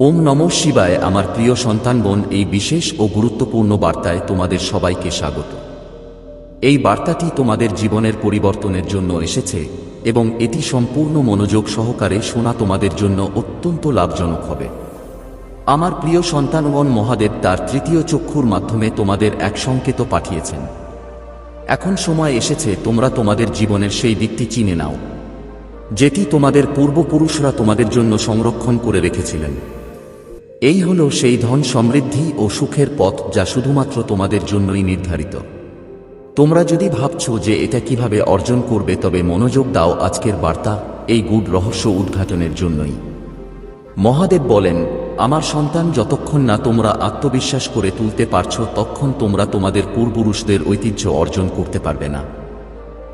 ওম নম শিবায় আমার প্রিয় সন্তানগণ, এই বিশেষ ও গুরুত্বপূর্ণ বার্তায় তোমাদের সবাইকে স্বাগত। এই বার্তাটি তোমাদের জীবনের পরিবর্তনের জন্য এসেছে এবং এটি সম্পূর্ণ মনোযোগ সহকারে শোনা তোমাদের জন্য অত্যন্ত লাভজনক হবে। আমার প্রিয় সন্তানগণ, মহাদেব তার তৃতীয় চক্ষুর মাধ্যমে তোমাদের এক সংকেত পাঠিয়েছেন। এখন সময় এসেছে, তোমরা তোমাদের জীবনের সেই দিকটি চিনে নাও, যেটি তোমাদের পূর্বপুরুষরা তোমাদের জন্য সংরক্ষণ করে রেখেছিলেন। এই হল সেই ধন সমৃদ্ধি ও সুখের পথ যা শুধুমাত্র তোমাদের জন্যই নির্ধারিত। তোমরা যদি ভাবছ যে এটা কীভাবে অর্জন করবে, তবে মনোযোগ দাও আজকের বার্তা এই গুড রহস্য উদ্ঘাটনের জন্যই। মহাদেব বলেন, আমার সন্তান যতক্ষণ না তোমরা আত্মবিশ্বাস করে তুলতে পারছ তখন তোমরা তোমাদের পূর্বপুরুষদের ঐতিহ্য অর্জন করতে পারবে না।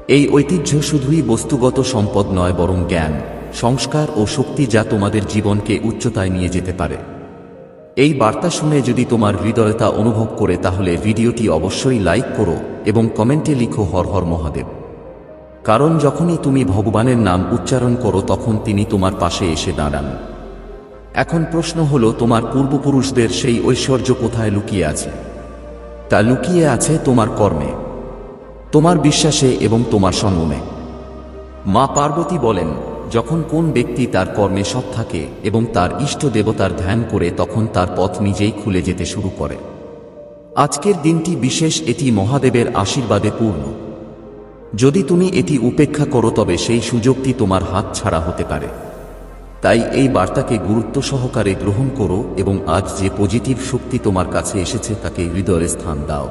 এই ঐতিহ্য শুধুই বস্তুগত সম্পদ নয়, বরং জ্ঞান, সংস্কার ও শক্তি যা তোমাদের জীবনকে উচ্চতায় নিয়ে যেতে পারে। এই বার্তা শুনে যদি তোমার হৃদয়তা অনুভব করে, তাহলে ভিডিওটি অবশ্যই লাইক করো এবং কমেন্টে লিখো হর হর মহাদেব। কারণ যখনই তুমি ভগবানের নাম উচ্চারণ করো, তখন তিনি তোমার পাশে এসে দাঁড়ান। এখন প্রশ্ন হলো, তোমার পূর্বপুরুষদের সেই ঐশ্বর্য কোথায় লুকিয়ে আছে? তা লুকিয়ে আছে তোমার কর্মে, তোমার বিশ্বাসে এবং তোমার সঙ্গমে মা পার্বতী বলেন যখন কোন ব্যক্তি তার কর্মে সৎ থাকে এবং তার ইষ্ট দেবতার ধ্যান করে তখন তার পথ নিজেই খুলে যেতে শুরু করে। আজকের দিনটি বিশেষ এটি মহাদেবের আশীর্বাদে পূর্ণ। যদি তুমি এটি উপেক্ষা করো তবে সেই সুযোগটি তোমার হাত ছাড়া হতে পারে। তাই এই বার্তাকে গুরুত্ব সহকারে গ্রহণ করো এবং আজ যে পজিটিভ শক্তি তোমার কাছে এসেছে তাকে হৃদয়ে স্থান দাও।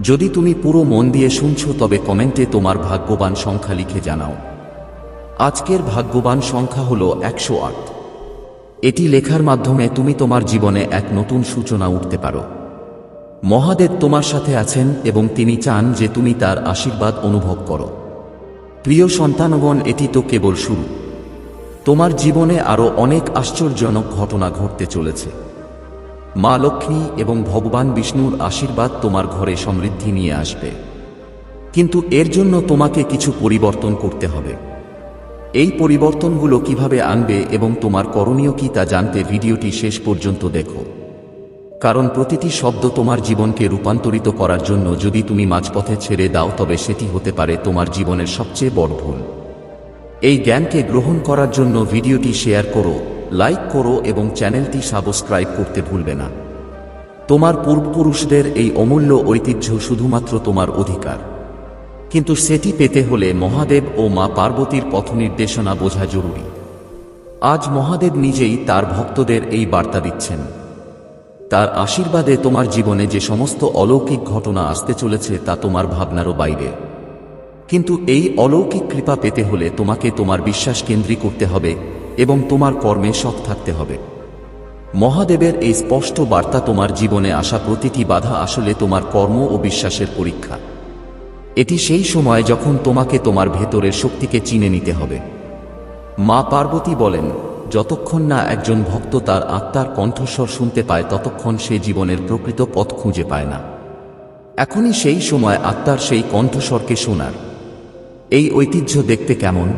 যদি তুমি পুরো মন দিয়ে শুনছো তবে কমেন্টে তোমার ভাগ্যবান সংখ্যা লিখে জানাও। আজকের ভাগ্যবান সংখ্যা হল একশো আট। এটি লেখার মাধ্যমে তুমি তোমার জীবনে এক নতুন সূচনা উঠতে পারো। মহাদেব তোমার সাথে আছেন এবং তিনি চান যে তুমি তার আশীর্বাদ অনুভব করো। প্রিয় সন্তানগণ, এটি তো কেবল শুরু। তোমার জীবনে আরও অনেক আশ্চর্যজনক ঘটনা ঘটতে চলেছে। মা লক্ষ্মী এবং ভগবান বিষ্ণুর আশীর্বাদ তোমার ঘরে সমৃদ্ধি নিয়ে আসবে। কিন্তু এর জন্য তোমাকে কিছু পরিবর্তন করতে হবে। এই পরিবর্তনগুলো কীভাবে আনবে এবং তোমার করণীয় কি তা জানতে ভিডিওটি শেষ পর্যন্ত দেখো। কারণ প্রতিটি শব্দ তোমার জীবনকে রূপান্তরিত করার জন্য যদি তুমি মাঝপথে ছেড়ে দাও তবে সেটি হতে পারে তোমার জীবনের সবচেয়ে বড় ভুল। এই জ্ঞানকে গ্রহণ করার জন্য ভিডিওটি শেয়ার করো, লাইক করো এবং চ্যানেলটি সাবস্ক্রাইব করতে ভুলবে না। তোমার পূর্বপুরুষদের এই অমূল্য ঐতিহ্য শুধুমাত্র তোমার অধিকার। কিন্তু সেটি পেতে হলে মহাদেব ও মা পার্বতীর পথ নির্দেশনা বোঝা জরুরি। আজ মহাদেব নিজেই তার ভক্তদের এই বার্তা দিচ্ছেন। তার আশীর্বাদে তোমার জীবনে যে সমস্ত অলৌকিক ঘটনা আসতে চলেছে তা তোমার ভাবনারও বাইরে। কিন্তু এই অলৌকিক কৃপা পেতে হলে তোমাকে তোমার বিশ্বাস কেন্দ্রী করতে হবে এবং তোমার কর্মে সৎ থাকতে হবে। মহাদেবের এই স্পষ্ট বার্তা তোমার জীবনে আসা প্রতিটি বাধা আসলে তোমার কর্ম ও বিশ্বাসের পরীক্ষা। এটি সেই সময় যখন তোমাকে তোমার ভেতরের শক্তিকে চিনে নিতে হবে। মা পার্বতী বলেন, যতক্ষণ না একজন ভক্ত তার আত্মার কণ্ঠস্বর শুনতে পায়, ততক্ষণ সে জীবনের প্রকৃত পথ খুঁজে পায় না। এখনই সেই সময় আত্মার সেই কণ্ঠস্বরকে শোনার। এই ঐতিহ্য দেখতে কেমন?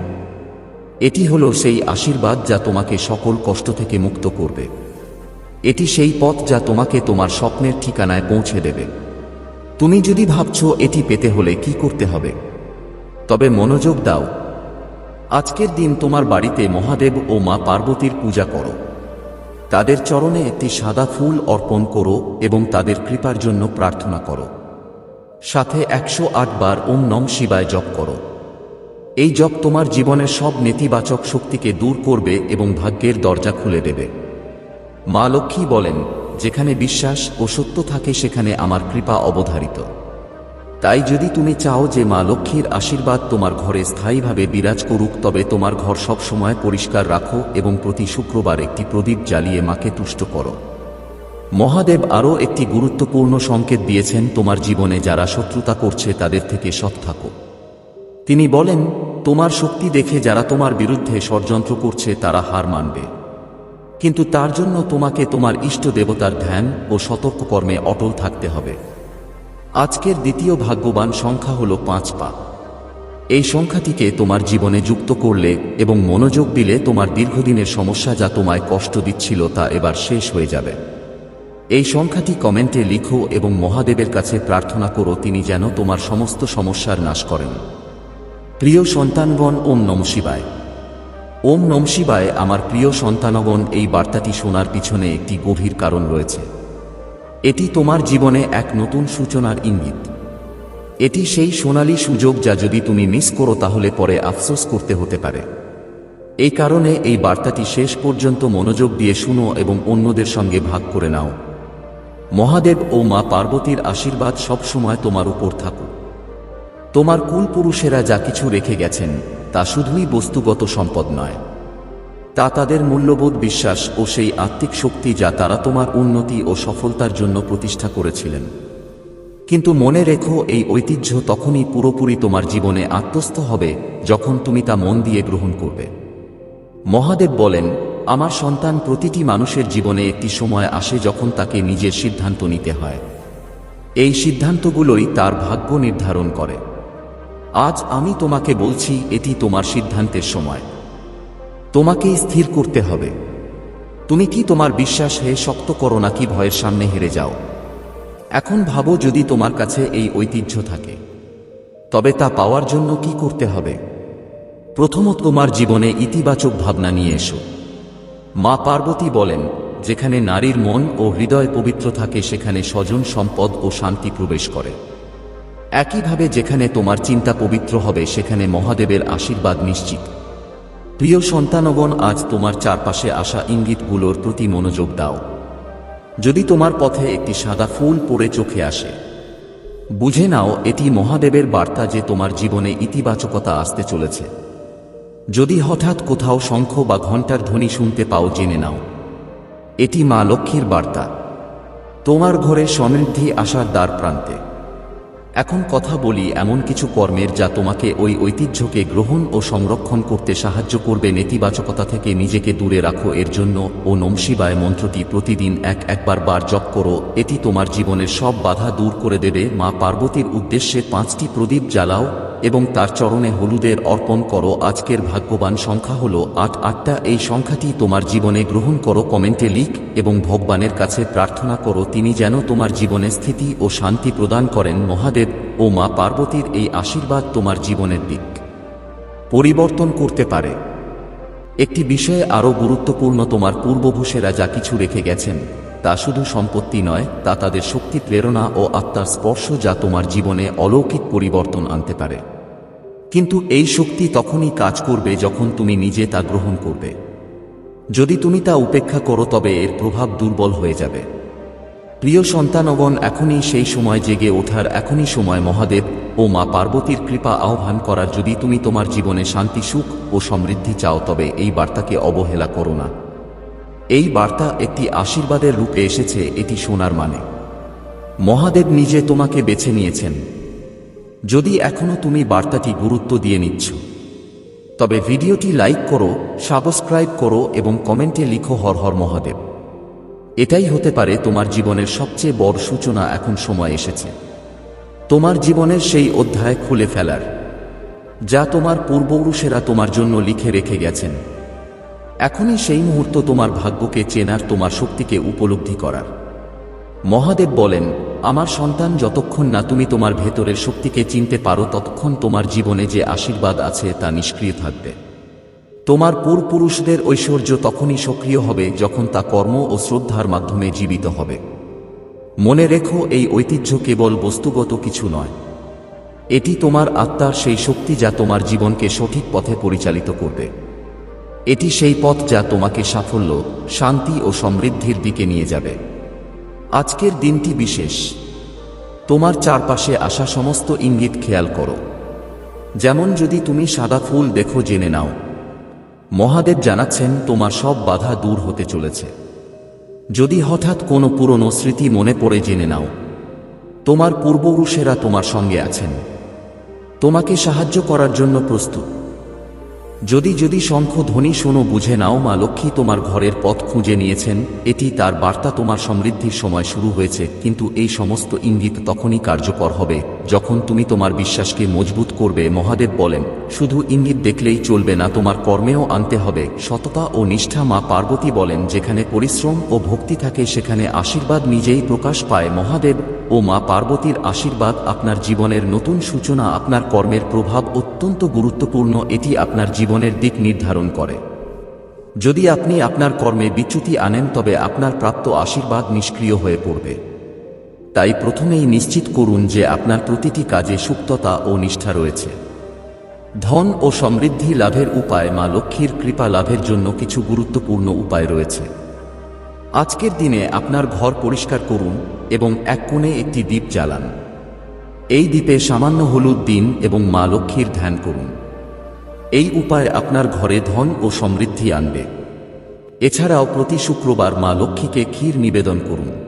এটি হলো সেই আশীর্বাদ যা তোমাকে সকল কষ্ট থেকে মুক্ত করবে। এটি সেই পথ যা তোমাকে তোমার স্বপ্নের ঠিকানায় পৌঁছে দেবে। তুমি যদি ভাবছ এটি পেতে হলে কি করতে হবে? তবে মনোযোগ দাও। আজকের দিন তোমার বাড়িতে মহাদেব ও মা পার্বতীর পূজা করো। তাদের চরণে একটি সাদা ফুল অর্পণ করো এবং তাদের কৃপার জন্য প্রার্থনা করো। সাথে একশো আট বার ওম নম শিবায় জপ করো। এই জপ তোমার জীবনের সব নেতিবাচক শক্তিকে দূর করবে এবং ভাগ্যের দরজা খুলে দেবে। মা লক্ষ্মী বলেন যেখানে বিশ্বাস ও সত্য থাকে সেখানে আমার কৃপা অবধারিত। তাই যদি তুমি চাও যে মা লক্ষ্মীর আশীর্বাদ তোমার ঘরে স্থায়ীভাবে বিরাজ করুক, তবে তোমার ঘর সব সময় পরিষ্কার রাখো এবং প্রতি শুক্রবার একটি প্রদীপ জ্বালিয়ে মাকে তুষ্ট করো। মহাদেব আরও একটি গুরুত্বপূর্ণ সংকেত দিয়েছেন তোমার জীবনে যারা শত্রুতা করছে তাদের থেকে সৎ থাকো। তিনি বলেন, তোমার শক্তি দেখে যারা তোমার বিরুদ্ধে ষড়যন্ত্র করছে তারা হার মানবে। কিন্তু তার জন্য তোমাকে তোমার ইষ্ট দেবতার ধ্যান ও সতর্ক কর্মে অটল থাকতে হবে। আজকের দ্বিতীয় ভাগ্যবান সংখ্যা হল পাঁচ পা। এই সংখ্যাটিকে তোমার জীবনে যুক্ত করলে এবং মনোযোগ দিলে তোমার দীর্ঘদিনের সমস্যা যা তোমায় কষ্ট দিচ্ছিল তা এবার শেষ হয়ে যাবে। এই সংখ্যাটি কমেন্টে লিখো এবং মহাদেবের কাছে প্রার্থনা করো তিনি যেন তোমার সমস্ত সমস্যার নাশ করেন। প্রিয় সন্তানগণ, ওম নম শিবায়। ওম নম শিবায় আমার প্রিয় সন্তানগণ, এই বার্তাটি শোনার পিছনে একটি গভীর কারণ রয়েছে। এটি তোমার জীবনে এক নতুন সূচনার ইঙ্গিত। এটি সেই সোনালী সুযোগ যা যদি তুমি মিস করো, তাহলে পরে আফসোস করতে হতে পারে। এই কারণে এই বার্তাটি শেষ পর্যন্ত মনোযোগ দিয়ে শুনো এবং অন্যদের সঙ্গে ভাগ করে নাও। মহাদেব ও মা পার্বতীর আশীর্বাদ সবসময় তোমার উপর থাকুক। তোমার কুল পুরুষেরা যা কিছু রেখে গেছেন, তা শুধুই বস্তুগত সম্পদ নয়। তা তাদের মূল্যবোধ বিশ্বাস ও সেই আত্মিক শক্তি যা তারা তোমার উন্নতি ও সফলতার জন্য প্রতিষ্ঠা করেছিলেন। কিন্তু মনে রেখো, এই ঐতিহ্য তখনই পুরোপুরি তোমার জীবনে আত্মস্থ হবে যখন তুমি তা মন দিয়ে গ্রহণ করবে। মহাদেব বলেন, আমার সন্তান প্রতিটি মানুষের জীবনে একটি সময় আসে যখন তাকে নিজের সিদ্ধান্ত নিতে হয়। এই সিদ্ধান্তগুলোই তার ভাগ্য নির্ধারণ করে। আজ আমি তোমাকে বলছি, এটি তোমার সিদ্ধান্তের সময়। তোমাকেই স্থির করতে হবে। তুমি কি তোমার বিশ্বাস হে শক্ত করো নাকি ভয়ের সামনে হেরে যাও? এখন ভাবো যদি তোমার কাছে এই ঐতিহ্য থাকে। তবে তা পাওয়ার জন্য কি করতে হবে? প্রথমত তোমার জীবনে ইতিবাচক ভাবনা নিয়ে এসো। মা পার্বতী বলেন, যেখানে নারীর মন ও হৃদয় পবিত্র থাকে, সেখানে স্বজন সম্পদ ও শান্তি প্রবেশ করে। একইভাবে যেখানে তোমার চিন্তা পবিত্র হবে, সেখানে মহাদেবের আশীর্বাদ নিশ্চিত। প্রিয় সন্তানগণ, আজ তোমার চারপাশে আসা ইঙ্গিতগুলোর প্রতি মনোযোগ দাও। যদি তোমার পথে একটি সাদা ফুল পড়ে চোখে আসে, বুঝে নাও এটি মহাদেবের বার্তা যে তোমার জীবনে ইতিবাচকতা আসতে চলেছে। যদি হঠাৎ কোথাও শঙ্খ বা ঘণ্টার ধ্বনি শুনতে পাও, জেনে নাও, এটি মা লক্ষ্মীর বার্তা। তোমার ঘরে সমৃদ্ধি আসার দ্বার প্রান্তে। এখন কথা বলি এমন কিছু কর্মের যা তোমাকে ওই ঐতিহ্যকে গ্রহণ ও সংরক্ষণ করতে সাহায্য করবে নেতিবাচকতা থেকে নিজেকে দূরে রাখো। এর জন্য, ও নমশিবায় মন্ত্রটি প্রতিদিন এক একবার বার জপ করো। এটি তোমার জীবনের সব বাধা দূর করে দেবে। মা পার্বতীর উদ্দেশ্যে পাঁচটি প্রদীপ জ্বালাও। এবং তার চরণে হলুদের অর্পণ করো। আজকের ভাগ্যবান সংখ্যা হল আট। আটটা, এই সংখ্যাটি তোমার জীবনে গ্রহণ করো, কমেন্টে লিখ এবং ভগবানের কাছে প্রার্থনা করো, তিনি যেন তোমার জীবনে স্থিতি ও শান্তি প্রদান করেন মহাদেব ও মা পার্বতীর এই আশীর্বাদ তোমার জীবনের দিক। পরিবর্তন করতে পারে। একটি বিষয়ে আরও গুরুত্বপূর্ণ, তোমার পূর্বভূষেরা যা কিছু রেখে গেছেন, তা শুধু সম্পত্তি নয়, তা তাদের শক্তি, প্রেরণা ও আত্মার স্পর্শ যা তোমার জীবনে অলৌকিক পরিবর্তন আনতে পারে। কিন্তু এই শক্তি তখনই কাজ করবে যখন তুমি নিজে তা গ্রহণ করবে। যদি তুমি তা উপেক্ষা করো তবে এর প্রভাব দুর্বল হয়ে যাবে। প্রিয় সন্তানগণ, এখনই সেই সময় জেগে ওঠার এখনই সময় মহাদেব ও মা পার্বতীর কৃপা আহ্বান করার যদি তুমি তোমার জীবনে শান্তি, সুখ ও সমৃদ্ধি চাও তবে এই বার্তাকে অবহেলা করো না। এই বার্তা একটি আশীর্বাদের রূপে এসেছে, এটি শোনার মানে। মহাদেব নিজে তোমাকে বেছে নিয়েছেন। যদি এখনও তুমি বার্তাটি গুরুত্ব দিয়ে নিচ্ছ, তবে ভিডিওটি লাইক করো, সাবস্ক্রাইব করো এবং কমেন্টে লিখো হর হর মহাদেব। এটাই হতে পারে তোমার জীবনের সবচেয়ে বড় সূচনা এখন সময় এসেছে। তোমার জীবনের সেই অধ্যায় খুলে ফেলার, যা তোমার পূর্বপুরুষেরা তোমার জন্য লিখে রেখে গেছেন। এখনই সেই মুহূর্ত তোমার ভাগ্যকে চেনার, তোমার শক্তিকে উপলব্ধি করার। মহাদেব বলেন আমার সন্তান যতক্ষণ না তুমি তোমার ভেতরের শক্তিকে চিনতে পারো, ততক্ষণ তোমার জীবনে যে আশীর্বাদ আছে তা নিষ্ক্রিয় থাকবে। তোমার পূর্বপুরুষদের ঐশ্বর্য তখনই সক্রিয় হবে যখন তা কর্ম ও শ্রদ্ধার মাধ্যমে জীবিত হবে। মনে রেখো, এই ঐতিহ্য কেবল বস্তুগত কিছু নয়। এটি তোমার আত্মার সেই শক্তি যা তোমার জীবনকে সঠিক পথে পরিচালিত করবে। এটি সেই পথ যা তোমাকে সাফল্য, শান্তি ও সমৃদ্ধির দিকে নিয়ে যাবে। আজকের দিনটি বিশেষ। তোমার চারপাশে আসা সমস্ত ইঙ্গিত খেয়াল করো। যেমন যদি তুমি সাদা ফুল দেখো জেনে নাও। মহাদেব জানাচ্ছেন, তোমার সব বাধা দূর হতে চলেছে। যদি হঠাৎ কোনো পুরনো স্মৃতি মনে পড়ে জেনে নাও। তোমার পূর্বপুরুষেরা তোমার সঙ্গে আছেন। তোমাকে সাহায্য করার জন্য প্রস্তুত। যদি যদি শঙ্খ ধ্বনি শোনো, বুঝে নাও মা লক্ষ্মী তোমার ঘরের পথ খুঁজে নিয়েছেন। এটি তার বার্তা তোমার সমৃদ্ধির সময় শুরু হয়েছে, কিন্তু এই সমস্ত ইঙ্গিত তখনই কার্যকর হবে। যখন তুমি তোমার বিশ্বাসকে মজবুত করবে, মহাদেব বলেন, শুধু ইঙ্গিত দেখলেই চলবে না, তোমার কর্মেও আনতে হবে। সততা ও নিষ্ঠা মা পার্বতী বলেন, যেখানে পরিশ্রম ও ভক্তি থাকে, সেখানে আশীর্বাদ নিজেই প্রকাশ পায়। মহাদেব ও মা পার্বতীর আশীর্বাদ আপনার জীবনের নতুন সূচনা, আপনার কর্মের প্রভাব অত্যন্ত গুরুত্বপূর্ণ, এটি আপনার জীবনের দিক নির্ধারণ করে। যদি আপনি আপনার কর্মে বিচ্যুতি আনেন, তবে আপনার প্রাপ্ত আশীর্বাদ নিষ্ক্রিয় হয়ে পড়বে। তাই প্রথমেই নিশ্চিত করুন যে আপনার প্রতিটি কাজে সুক্ততা ও নিষ্ঠা রয়েছে। ধন ও সমৃদ্ধি লাভের উপায় মা লক্ষ্মীর কৃপা লাভের জন্য কিছু গুরুত্বপূর্ণ উপায় রয়েছে। আজকের দিনে আপনার ঘর পরিষ্কার করুন এবং এক কোণে একটি দ্বীপ জ্বালান। এই দ্বীপে সামান্য হলুদ দিন এবং মা লক্ষ্মীর ধ্যান করুন। এই উপায় আপনার ঘরে ধন ও সমৃদ্ধি আনবে। এছাড়াও প্রতি শুক্রবার মা লক্ষ্মীকে ক্ষীর নিবেদন করুন।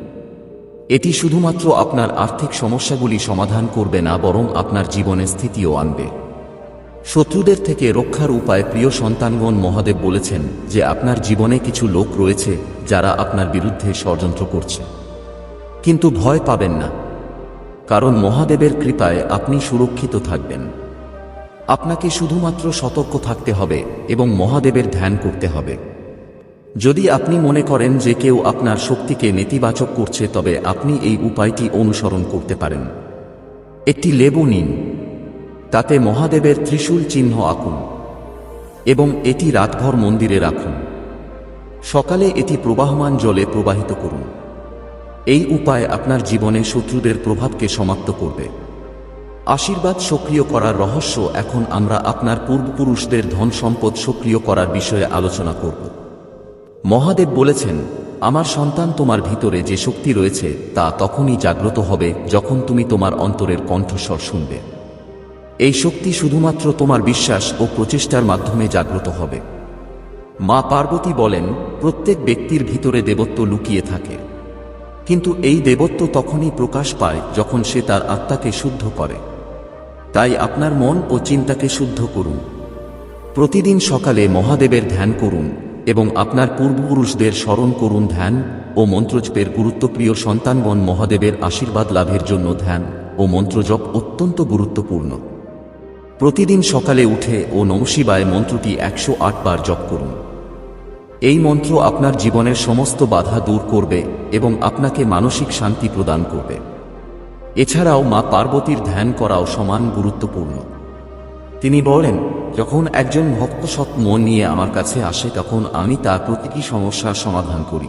এটি শুধুমাত্র আপনার আর্থিক সমস্যাগুলি সমাধান করবে না, বরং আপনার জীবনে স্থিতিও আনবে। শত্রুদের থেকে রক্ষার উপায় প্রিয় সন্তানগণ মহাদেব বলেছেন যে, আপনার জীবনে কিছু লোক রয়েছে যারা আপনার বিরুদ্ধে ষড়যন্ত্র করছে। কিন্তু ভয় পাবেন না, কারণ মহাদেবের কৃপায় আপনি সুরক্ষিত থাকবেন। আপনাকে শুধুমাত্র সতর্ক থাকতে হবে এবং মহাদেবের ধ্যান করতে হবে। যদি আপনি মনে করেন যে কেউ আপনার শক্তিকে নেতিবাচক করছে, তবে আপনি এই উপায়টি অনুসরণ করতে পারেন। একটি লেবু নিন। তাতে মহাদেবের ত্রিশূল চিহ্ন আঁকুন এবং এটি রাতভর মন্দিরে রাখুন। সকালে এটি প্রবাহমান জলে প্রবাহিত করুন। এই উপায় আপনার জীবনে শত্রুদের প্রভাবকে সমাপ্ত করবে। আশীর্বাদ সক্রিয় করার রহস্য এখন আমরা আপনার পূর্বপুরুষদের ধন সম্পদ সক্রিয় করার বিষয়ে আলোচনা করব। মহাদেব বলেছেন, আমার সন্তান তোমার ভিতরে যে শক্তি রয়েছে, তা তখনই জাগ্রত হবে যখন তুমি তোমার অন্তরের কণ্ঠস্বর শুনবে। এই শক্তি শুধুমাত্র তোমার বিশ্বাস ও প্রচেষ্টার মাধ্যমে জাগ্রত হবে। মা পার্বতী বলেন, প্রত্যেক ব্যক্তির ভিতরে দেবত্ব লুকিয়ে থাকে। কিন্তু এই দেবত্ব তখনই প্রকাশ পায় যখন সে তার আত্মাকে শুদ্ধ করে। তাই আপনার মন ও চিন্তাকে শুদ্ধ করুন। প্রতিদিন সকালে মহাদেবের ধ্যান করুন। এবং আপনার পূর্বপুরুষদের স্মরণ করুন ধ্যান ও মন্ত্রজপের গুরুত্বপ্রিয় সন্তানগণ মহাদেবের আশীর্বাদ লাভের জন্য ধ্যান ও মন্ত্রজপ অত্যন্ত গুরুত্বপূর্ণ। প্রতিদিন সকালে উঠে ও নমশিবায় মন্ত্রটি একশো আট বার জপ করুন। এই মন্ত্র আপনার জীবনের সমস্ত বাধা দূর করবে এবং আপনাকে মানসিক শান্তি প্রদান করবে। এছাড়াও মা পার্বতীর ধ্যান করাও সমান গুরুত্বপূর্ণ। তিনি বলেন, যখন একজন ভক্ত সৎ মন নিয়ে আমার কাছে আসে, তখন আমি তার প্রতিটি সমস্যার সমাধান করি।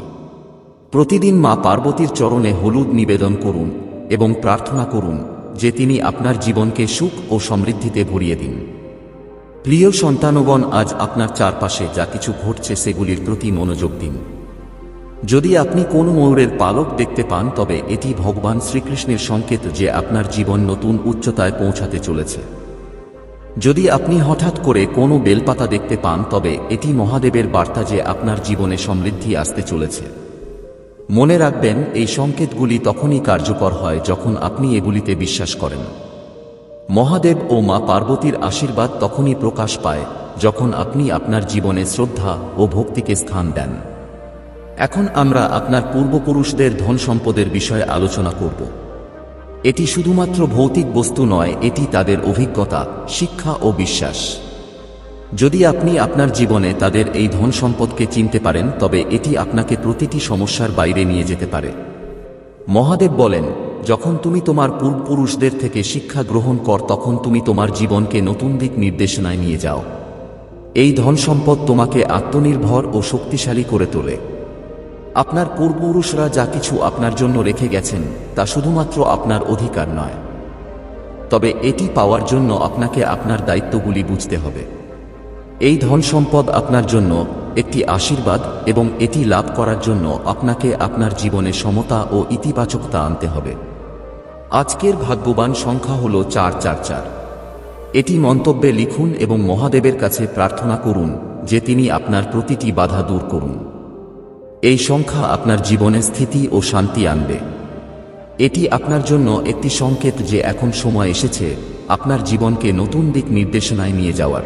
প্রতিদিন মা পার্বতীর চরণে হলুদ নিবেদন করুন এবং প্রার্থনা করুন যে তিনি আপনার জীবনকে সুখ ও সমৃদ্ধিতে ভরিয়ে দিন। প্রিয় সন্তানগণ, আজ আপনার চারপাশে যা কিছু ঘটছে সেগুলির প্রতি মনোযোগ দিন। যদি আপনি কোন ময়ূরের পালক দেখতে পান, তবে এটি ভগবান শ্রীকৃষ্ণের সংকেত যে আপনার জীবন নতুন উচ্চতায় পৌঁছাতে চলেছে। যদি আপনি হঠাৎ করে কোনো বেলপাতা দেখতে পান, তবে এটি মহাদেবের বার্তা যে আপনার জীবনে সমৃদ্ধি আসতে চলেছে। মনে রাখবেন, এই সংকেতগুলি তখনই কার্যকর হয় যখন আপনি এগুলিতে বিশ্বাস করেন। মহাদেব ও মা পার্বতীর আশীর্বাদ তখনই প্রকাশ পায়, যখন আপনি আপনার জীবনে শ্রদ্ধা ও ভক্তিকে স্থান দেন। এখন আমরা আপনার পূর্বপুরুষদের ধন সম্পদের বিষয়ে আলোচনা করব। এটি শুধুমাত্র ভৌতিক বস্তু নয়, এটি তাদের অভিজ্ঞতা, শিক্ষা ও বিশ্বাস। যদি আপনি আপনার জীবনে তাদের এই ধন সম্পদকে চিনতে পারেন, তবে এটি আপনাকে প্রতিটি সমস্যার বাইরে নিয়ে যেতে পারে। মহাদেব বলেন, যখন তুমি তোমার পূর্বপুরুষদের থেকে শিক্ষা গ্রহণ কর, তখন তুমি তোমার জীবনকে নতুন দিক নির্দেশনায় নিয়ে যাও। এই ধন সম্পদ তোমাকে আত্মনির্ভর ও শক্তিশালী করে তোলে। আপনার পূর্বপুরুষরা যা কিছু আপনার জন্য রেখে গেছেন, তা শুধুমাত্র আপনার অধিকার নয়। তবে এটি পাওয়ার জন্য আপনাকে আপনার দায়িত্বগুলি বুঝতে হবে। এই ধন সম্পদ আপনার জন্য একটি আশীর্বাদ এবং এটি লাভ করার জন্য আপনাকে আপনার জীবনে সমতা ও ইতিবাচকতা আনতে হবে। আজকের ভাগ্যবান সংখ্যা হল চার চার চার। এটি মন্তব্যে লিখুন এবং মহাদেবের কাছে প্রার্থনা করুন যে তিনি আপনার প্রতিটি বাধা দূর করুন। এই সংখ্যা আপনার জীবনে স্থিতি ও শান্তি আনবে। এটি আপনার জন্য একটি সংকেত যে এখন সময় এসেছে আপনার জীবনকে নতুন দিক নির্দেশনায় নিয়ে যাওয়ার।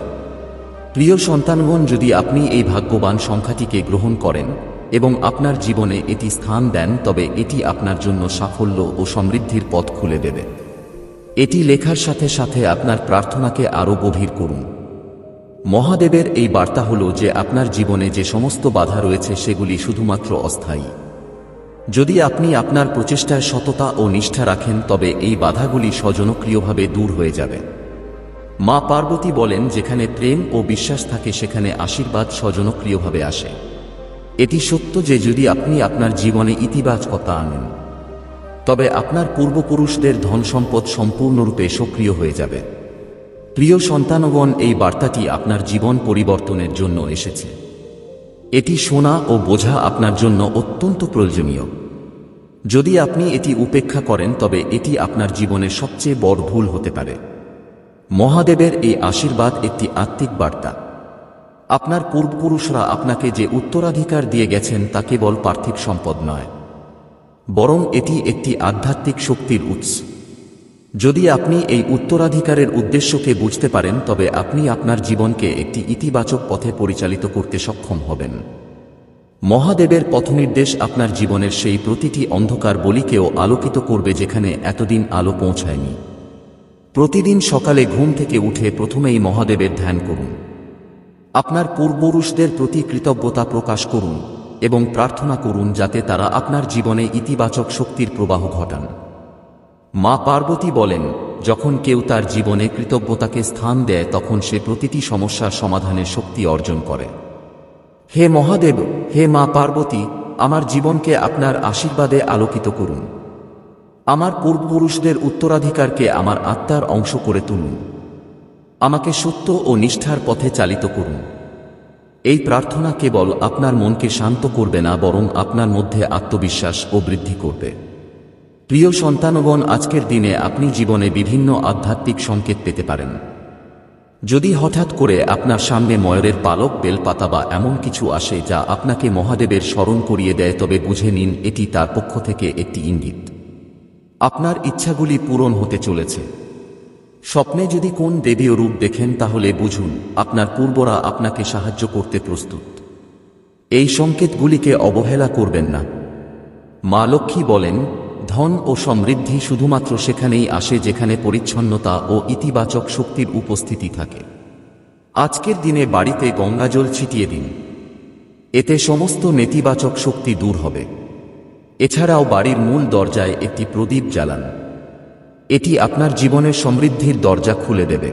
প্রিয় সন্তানগণ, যদি আপনি এই ভাগ্যবান সংখ্যাটিকে গ্রহণ করেন এবং আপনার জীবনে এটি স্থান দেন, তবে এটি আপনার জন্য সাফল্য ও সমৃদ্ধির পথ খুলে দেবে। এটি লেখার সাথে সাথে আপনার প্রার্থনাকে আরও গভীর করুন। মহাদেবের এই বার্তা হল যে আপনার জীবনে যে সমস্ত বাধা রয়েছে সেগুলি শুধুমাত্র অস্থায়ী। যদি আপনি আপনার প্রচেষ্টায় সততা ও নিষ্ঠা রাখেন, তবে এই বাধাগুলি স্বজনক্রিয়ভাবে দূর হয়ে যাবে। মা পার্বতী বলেন, যেখানে প্রেম ও বিশ্বাস থাকে, সেখানে আশীর্বাদ স্বজনক্রিয়ভাবে আসে। এটি সত্য যে যদি আপনি আপনার জীবনে ইতিবাচকতা আনেন, তবে আপনার পূর্বপুরুষদের ধন সম্পদ সম্পূর্ণরূপে সক্রিয় হয়ে যাবে। প্রিয় সন্তানগণ, এই বার্তাটি আপনার জীবন পরিবর্তনের জন্য এসেছে। এটি শোনা ও বোঝা আপনার জন্য অত্যন্ত প্রয়োজনীয়। যদি আপনি এটি উপেক্ষা করেন, তবে এটি আপনার জীবনের সবচেয়ে বড় ভুল হতে পারে। মহাদেবের এই আশীর্বাদ একটি আত্মিক বার্তা। আপনার পূর্বপুরুষরা আপনাকে যে উত্তরাধিকার দিয়ে গেছেন, তা কেবল পার্থিব সম্পদ নয়। বরং এটি একটি আধ্যাত্মিক শক্তির উৎস। যদি আপনি এই উত্তরাধিকারের উদ্দেশ্যকে বুঝতে পারেন, তবে আপনি আপনার জীবনকে একটি ইতিবাচক পথে পরিচালিত করতে সক্ষম হবেন। মহাদেবের পথনির্দেশ আপনার জীবনের সেই প্রতিটি অন্ধকার বলিকেও আলোকিত করবে যেখানে এতদিন আলো পৌঁছায়নি। প্রতিদিন সকালে ঘুম থেকে উঠে প্রথমেই মহাদেবের ধ্যান করুন। আপনার পূর্বপুরুষদের প্রতি কৃতজ্ঞতা প্রকাশ করুন এবং প্রার্থনা করুন যাতে তারা আপনার জীবনে ইতিবাচক শক্তির প্রবাহ ঘটান। মা পার্বতী বলেন, যখন কেউ তার জীবনে কৃতজ্ঞতাকে স্থান দেয়, তখন সে প্রতিটি সমস্যার সমাধানের শক্তি অর্জন করে। হে মহাদেব, হে মা পার্বতী, আমার জীবনকে আপনার আশীর্বাদে আলোকিত করুন। আমার পূর্বপুরুষদের উত্তরাধিকারকে আমার আত্মার অংশ করে তুলুন। আমাকে সত্য ও নিষ্ঠার পথে চালিত করুন। এই প্রার্থনা কেবল আপনার মনকে শান্ত করবে না, বরং আপনার মধ্যে আত্মবিশ্বাস ও বৃদ্ধি করবে। প্রিয় সন্তানগণ আজকের দিনে আপনি জীবনে বিভিন্ন আধ্যাত্মিক সংকেত পেতে পারেন। যদি হঠাৎ করে আপনার সামনে ময়ূরের পালক, বেলপাতা বা এমন কিছু আসে যা আপনাকে মহাদেবের স্মরণ করিয়ে দেয়, তবে বুঝে নিন এটি তার পক্ষ থেকে একটি ইঙ্গিত। আপনার ইচ্ছাগুলি পূরণ হতে চলেছে। স্বপ্নে যদি কোন দেবীয় রূপ দেখেন, তাহলে বুঝুন, আপনার পূর্বরা আপনাকে সাহায্য করতে প্রস্তুত। এই সংকেতগুলিকে অবহেলা করবেন না। মা লক্ষ্মী বলেন ধন ও সমৃদ্ধি শুধুমাত্র সেখানেই আসে যেখানে পরিচ্ছন্নতা ও ইতিবাচক শক্তির উপস্থিতি থাকে। আজকের দিনে বাড়িতে গঙ্গাজল ছিটিয়ে দিন। এতে সমস্ত নেতিবাচক শক্তি দূর হবে। এছাড়াও বাড়ির মূল দরজায় একটি প্রদীপ জ্বালান। এটি আপনার জীবনের সমৃদ্ধির দরজা খুলে দেবে।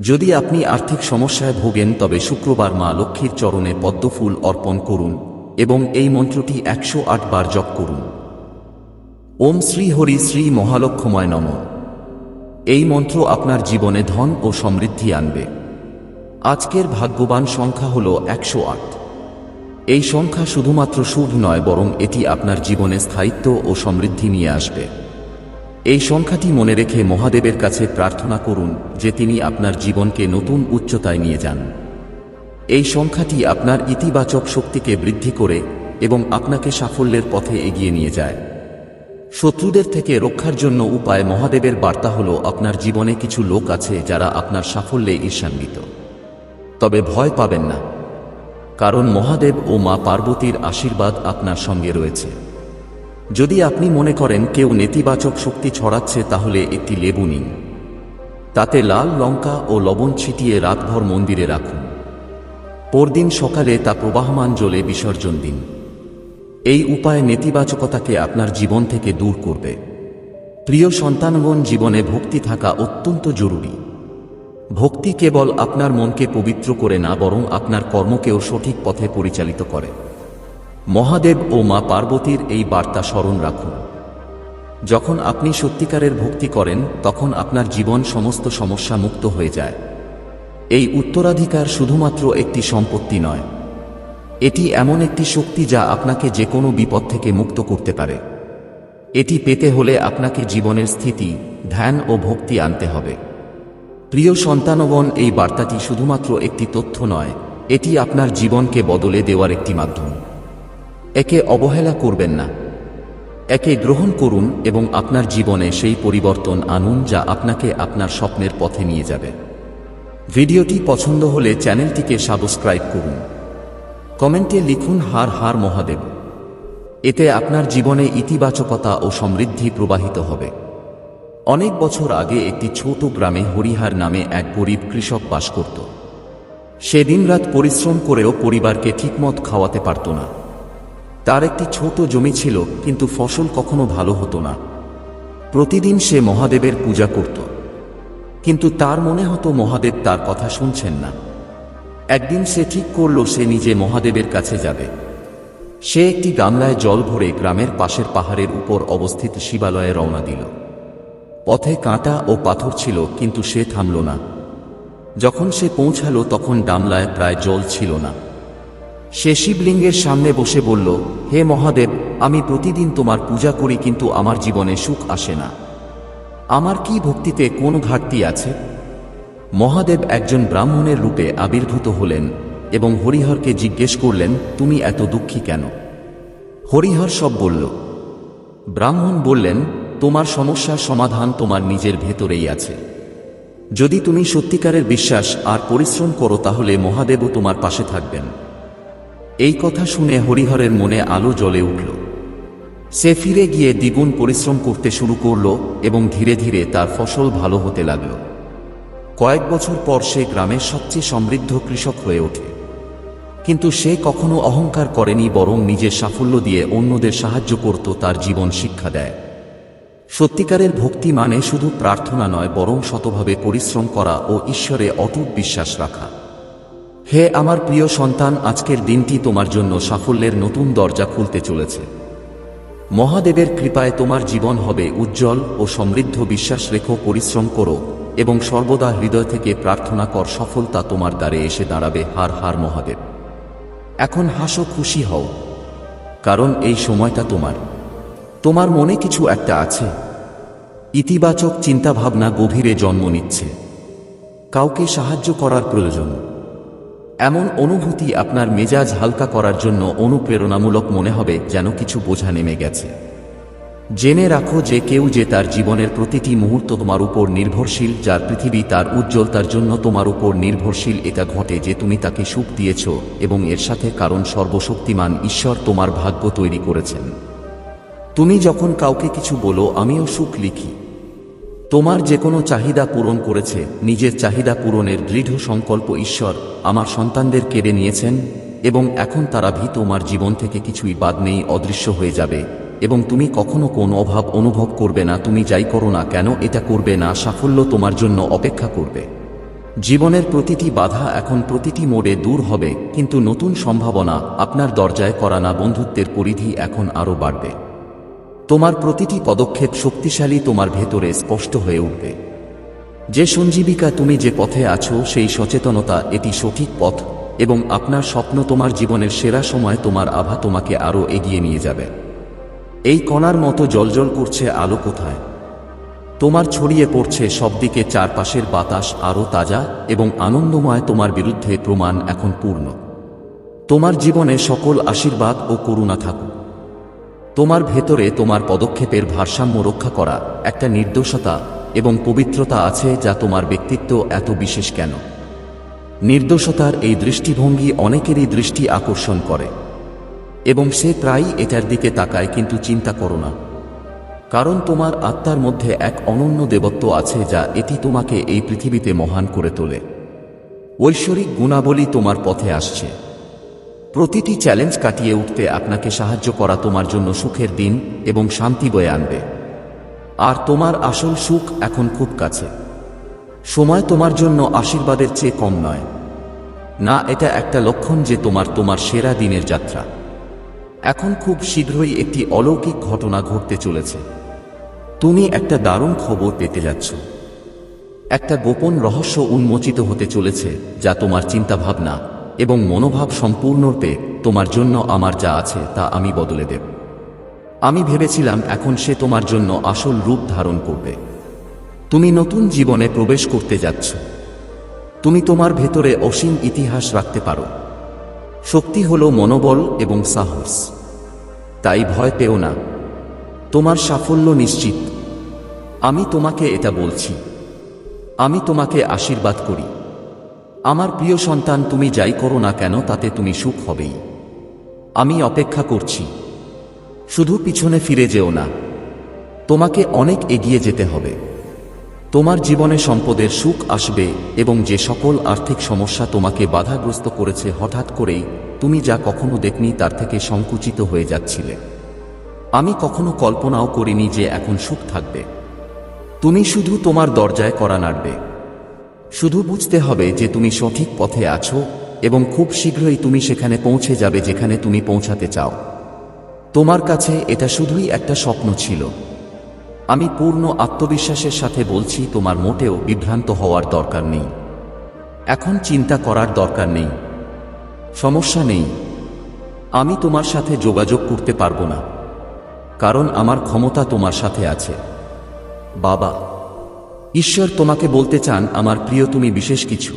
যদি আপনি আর্থিক সমস্যায় ভোগেন, তবে শুক্রবার মা লক্ষ্মীর চরণে পদ্মফুল অর্পণ করুন এবং এই মন্ত্রটি একশো আট বার জপ করুন। ওম শ্রী হরি শ্রী মহালক্ষ্মময় নম। এই মন্ত্র আপনার জীবনে ধন ও সমৃদ্ধি আনবে। আজকের ভাগ্যবান সংখ্যা হল একশো আট। এই সংখ্যা শুধুমাত্র শুভ নয়, বরং এটি আপনার জীবনে স্থায়িত্ব ও সমৃদ্ধি নিয়ে আসবে। এই সংখ্যাটি মনে রেখে মহাদেবের কাছে প্রার্থনা করুন যে তিনি আপনার জীবনকে নতুন উচ্চতায় নিয়ে যান। এই সংখ্যাটি আপনার ইতিবাচক শক্তিকে বৃদ্ধি করে এবং আপনাকে সাফল্যের পথে এগিয়ে নিয়ে যায়। শত্রুদের থেকে রক্ষার জন্য উপায় মহাদেবের বার্তা হল, আপনার জীবনে কিছু লোক আছে যারা আপনার সাফল্যে ঈর্ষান্বিত। তবে ভয় পাবেন না, কারণ মহাদেব ও মা পার্বতীর আশীর্বাদ আপনার সঙ্গে রয়েছে। যদি আপনি মনে করেন কেউ নেতিবাচক শক্তি ছড়াচ্ছে, তাহলে একটি লেবু নিন। তাতে লাল লঙ্কা ও লবণ ছিটিয়ে রাতভর মন্দিরে রাখুন। পরদিন সকালে তা প্রবাহমান জলে বিসর্জন দিন। এই উপায় নেতিবাচকতাকে আপনার জীবন থেকে দূর করবে। প্রিয় সন্তানগণ, জীবনে ভক্তি থাকা অত্যন্ত জরুরি। ভক্তি কেবল আপনার মনকে পবিত্র করে না, বরং আপনার কর্মকেও সঠিক পথে পরিচালিত করে। মহাদেব ও মা পার্বতীর এই বার্তা স্মরণ রাখুন। যখন আপনি সত্যিকারের ভক্তি করেন, তখন আপনার জীবন সমস্ত সমস্যা মুক্ত হয়ে যায়। এই উত্তরাধিকার শুধুমাত্র একটি সম্পত্তি নয় এটি এমন একটি শক্তি যা আপনাকে যে কোনো বিপদ থেকে মুক্ত করতে পারে। এটি পেতে হলে আপনাকে জীবনের স্থিতি, ধ্যান ও ভক্তি আনতে হবে। প্রিয় সন্তানগণ, এই বার্তাটি শুধুমাত্র একটি তথ্য নয়, এটি আপনার জীবনকে বদলে দেওয়ার একটি মাধ্যম। একে অবহেলা করবেন না। একে গ্রহণ করুন এবং আপনার জীবনে সেই পরিবর্তন আনুন যা আপনাকে আপনার স্বপ্নের পথে নিয়ে যাবে। ভিডিওটি পছন্দ হলে চ্যানেলটিকে সাবস্ক্রাইব করুন। কমেন্টে লিখুন, হার হার মহাদেব। এতে আপনার জীবনে ইতিবাচকতা ও সমৃদ্ধি প্রবাহিত হবে। অনেক বছর আগে একটি ছোট গ্রামে হরিহার নামে এক গরিব কৃষক বাস করত। সে দিনরাত পরিশ্রম করেও পরিবারকে ঠিকমত খাওয়াতে পারত না। তার একটি ছোট জমি ছিল, কিন্তু ফসল কখনো ভালো হতো না। প্রতিদিন সে মহাদেবের পূজা করত। কিন্তু তার মনে হতো মহাদেব তার কথা শুনছেন না। একদিন সে ঠিক করল সে নিজে মহাদেবের কাছে যাবে। সে একটি গামলায় জল ভরে গ্রামের পাশের পাহাড়ের উপর অবস্থিত শিবালয়ে রওনা দিল। পথে কাঁটা ও পাথর ছিল, কিন্তু সে থামল না। যখন সে পৌঁছালো, তখন ডামলায় প্রায় জল ছিল না। সে শিবলিঙ্গের সামনে বসে বলল, হে মহাদেব, আমি প্রতিদিন তোমার পূজা করি, কিন্তু আমার জীবনে সুখ আসে না। আমার কি ভক্তিতে কোন ঘাটতি আছে? মহাদেব একজন ব্রাহ্মণের রূপে আবির্ভূত হলেন এবং হরিহরকে জিজ্ঞেস করলেন, তুমি এত দুঃখী কেন? হরিহর সব বলল, ব্রাহ্মণ বললেন, তোমার সমস্যার সমাধান তোমার নিজের ভেতরেই আছে। যদি তুমি সত্যিকারের বিশ্বাস আর পরিশ্রম করো, তাহলে মহাদেবও তোমার পাশে থাকবেন। এই কথা শুনে হরিহরের মনে আলো জ্বলে উঠল। সে ফিরে গিয়ে দ্বিগুণ পরিশ্রম করতে শুরু করল এবং ধীরে ধীরে তার ফসল ভালো হতে লাগল। কয়েক বছর পর সে গ্রামের সবচেয়ে সমৃদ্ধ কৃষক হয়ে ওঠে। কিন্তু সে কখনো অহংকার করেনি, বরং নিজের সাফল্য দিয়ে অন্যদের সাহায্য করত, তার জীবন শিক্ষা দেয়। সত্যিকারের ভক্তি মানে শুধু প্রার্থনা নয়, বরং শতভাবে পরিশ্রম করা ও ঈশ্বরে অটুট বিশ্বাস রাখা। হে আমার প্রিয় সন্তান, আজকের দিনটি তোমার জন্য সাফল্যের নতুন দরজা খুলতে চলেছে। মহাদেবের কৃপায় তোমার জীবন হবে উজ্জ্বল ও সমৃদ্ধ বিশ্বাস রেখো, পরিশ্রম করো। এবং সর্বদা হৃদয় থেকে প্রার্থনা কর, সফলতা তোমার দ্বারে এসে দাঁড়াবে, হার হার মহাদেব। এখন হাসো, খুশি হও, কারণ এই সময়টা তোমার। তোমার মনে কিছু একটা আছে। ইতিবাচক চিন্তাভাবনা গভীরে জন্ম নিচ্ছে। কাউকে সাহায্য করার প্রয়োজন। এমন অনুভূতি আপনার মেজাজ হালকা করার জন্য অনুপ্রেরণামূলক মনে হবে, যেন কিছু বোঝা নেমে গেছে। জেনে রাখো যে কেউ যে তার জীবনের প্রতিটি মুহূর্ত তোমার উপর নির্ভরশীল, যার পৃথিবী তার উজ্জ্বলতার জন্য তোমার উপর নির্ভরশীল, এটা ঘটে যে তুমি তাকে সুখ দিয়েছ এবং এর সাথে কারণ সর্বশক্তিমান ঈশ্বর তোমার ভাগ্য তৈরি করেছেন। তুমি যখন কাউকে কিছু বলো, আমিও সুখ লিখি। তোমার যে কোনো চাহিদা পূরণ করেছে, নিজের চাহিদা পূরণের দৃঢ় সংকল্প ঈশ্বর আমার সন্তানদের কেড়ে নিয়েছেন এবং এখন তারা ভী তোমার জীবন থেকে কিছুই বাদ নেই, অদৃশ্য হয়ে যাবে। এবং তুমি কখনো কোনো অভাব অনুভব করবে না, তুমি যাই করো না কেন, এটা করবে না, সাফল্য তোমার জন্য অপেক্ষা করবে। জীবনের প্রতিটি বাধা এখন প্রতিটি মোড়ে দূর হবে, কিন্তু নতুন সম্ভাবনা আপনার দরজায় করা না বন্ধুত্বের পরিধি এখন আরও বাড়বে। তোমার প্রতিটি পদক্ষেপ শক্তিশালী তোমার ভেতরে স্পষ্ট হয়ে উঠবে। যে সঞ্জীবিকা তুমি যে পথে আছো, সেই সচেতনতা এটি সঠিক পথ, এবং আপনার স্বপ্ন তোমার জীবনের সেরা সময় তোমার আভা তোমাকে আরও এগিয়ে নিয়ে যাবে। এই কণার মতো জলজল করছে আলো কোথায়? তোমার ছড়িয়ে পড়ছে সবদিকে চারপাশের বাতাস আরও তাজা এবং আনন্দময় তোমার বিরুদ্ধে প্রমাণ এখন পূর্ণ। তোমার জীবনে সকল আশীর্বাদ ও করুণা থাকুক। তোমার ভেতরে তোমার পদক্ষেপের ভারসাম্য রক্ষা করা একটা নির্দোষতা এবং পবিত্রতা আছে যা তোমার ব্যক্তিত্ব এত বিশেষ কেন? নির্দোষতার এই দৃষ্টিভঙ্গি অনেকেরই দৃষ্টি আকর্ষণ করে। এবং সে প্রায়ই এটার দিকে তাকায়, কিন্তু চিন্তা করো না। কারণ তোমার আত্মার মধ্যে এক অনন্য দেবত্ব আছে যা এটি তোমাকে এই পৃথিবীতে মহান করে তোলে। ঐশ্বরিক গুণাবলী তোমার পথে আসছে। প্রতিটি চ্যালেঞ্জ কাটিয়ে উঠতে আপনাকে সাহায্য করা তোমার জন্য সুখের দিন এবং শান্তি বয়ে আনবে। আর তোমার আসল সুখ এখন খুব কাছে। সময় তোমার জন্য আশীর্বাদের চেয়ে কম নয়। না, এটা একটা লক্ষণ যে তোমার তোমার সেরা দিনের যাত্রা। এখন খুব শীঘ্রই একটি অলৌকিক ঘটনা ঘটতে চলেছে। তুমি একটা দারুণ খবর পেতে যাচ্ছ। একটা গোপন রহস্য উন্মোচিত হতে চলেছে, যা তোমার চিন্তাভাবনা এবং মনোভাব সম্পূর্ণরূপে তোমার জন্য আমার যা আছে তা আমি বদলে দেব। আমি ভেবেছিলাম এখন সে তোমার জন্য আসল রূপ ধারণ করবে। তুমি নতুন জীবনে প্রবেশ করতে যাচ্ছ। তুমি তোমার ভেতরে অসীম ইতিহাস রাখতে পারো। শক্তি হল মনোবল এবং সাহস। তাই ভয় পেও না। তোমার সাফল্য নিশ্চিত। আমি তোমাকে এটা বলছি। আমি তোমাকে আশীর্বাদ করি। আমার প্রিয় সন্তান, তুমি যাই করো না কেন, তাতে তুমি সুখ হবেই। আমি অপেক্ষা করছি। শুধু পিছনে ফিরে যেও না। তোমাকে অনেক এগিয়ে যেতে হবে। তোমার জীবনে সম্পদের সুখ আসবে এবং যে সকল আর্থিক সমস্যা তোমাকে বাধাগ্রস্ত করেছে হঠাৎ করেই, তুমি যা কখনো দেখনি তার থেকে সংকুচিত হয়ে যাচ্ছিলে। আমি কখনো কল্পনাও করিনি যে এখন সুখ থাকবে। তুমি শুধু তোমার দরজায় করা নাড়বে। শুধু বুঝতে হবে যে তুমি সঠিক পথে আছো এবং খুব শীঘ্রই তুমি সেখানে পৌঁছে যাবে যেখানে তুমি পৌঁছাতে চাও। তোমার কাছে এটা শুধুই একটা স্বপ্ন ছিল। আমি পূর্ণ আত্মবিশ্বাসের সাথে বলছি, তোমার মোটেও বিভ্রান্ত হওয়ার দরকার নেই। এখন চিন্তা করার দরকার নেই। সমস্যা নেই। আমি তোমার সাথে যোগাযোগ করতে পারব না। কারণ আমার ক্ষমতা তোমার সাথে আছে। বাবা, ঈশ্বর তোমাকে বলতে চান, আমার প্রিয় তুমি বিশেষ কিছু।